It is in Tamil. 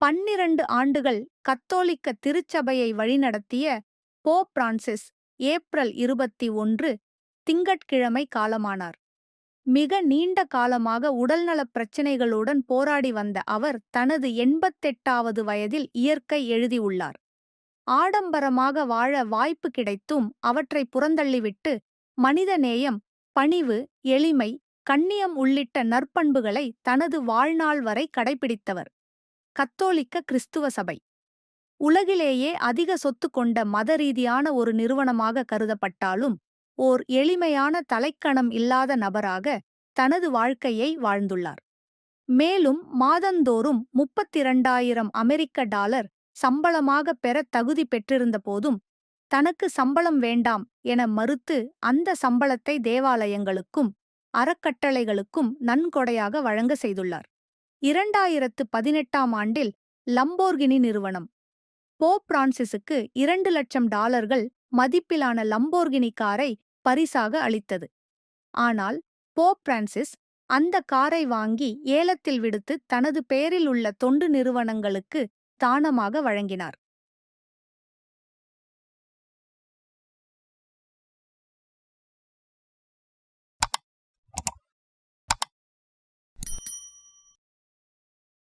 பன்னிரண்டு ஆண்டுகள் கத்தோலிக்க திருச்சபையை வழிநடத்திய போப் பிரான்சிஸ் ஏப்ரல் இருபத்தி ஒன்று திங்கட்கிழமை காலமானார். மிக நீண்ட காலமாக உடல்நலப் பிரச்சினைகளுடன் போராடி வந்த அவர் தனது எண்பத்தெட்டாவது வயதில் இயற்கை எழுதியுள்ளார். ஆடம்பரமாக வாழ வாய்ப்பு கிடைத்தும் அவற்றை புறந்தள்ளிவிட்டு மனிதநேயம் பணிவு எளிமை கண்ணியம் உள்ளிட்ட நற்பண்புகளை தனது வாழ்நாள் வரை கடைபிடித்தவர். கத்தோலிக்க கிறிஸ்துவ சபை. உலகிலேயே அதிக சொத்து கொண்ட மத ரீதியான ஒரு நிறுவனமாக கருதப்பட்டாலும் ஓர் எளிமையான தலைக்கணம் இல்லாத நபராக தனது வாழ்க்கையை வாழ்ந்துள்ளார். மேலும் மாதந்தோறும் முப்பத்திரண்டாயிரம் அமெரிக்க டாலர் சம்பளமாக பெற தகுதி பெற்றிருந்த போதும் தனக்கு சம்பளம் வேண்டாம் என மறுத்து அந்த சம்பளத்தை தேவாலயங்களுக்கும் அறக்கட்டளைகளுக்கும் நன்கொடையாக வழங்க செய்துள்ளார். இரண்டாயிரத்து பதினெட்டாம் ஆண்டில் லம்போர்கினி நிறுவனம். போப் பிரான்சிஸுக்கு இரண்டு லட்சம் டாலர்கள் மதிப்பிலான லம்போர்கினி காரை பரிசாக அளித்தது. ஆனால் போப் பிரான்சிஸ் அந்த காரை வாங்கி ஏலத்தில் விடுத்து தனது பெயரில் உள்ள தொண்டு நிறுவனங்களுக்கு தானமாக வழங்கினார்.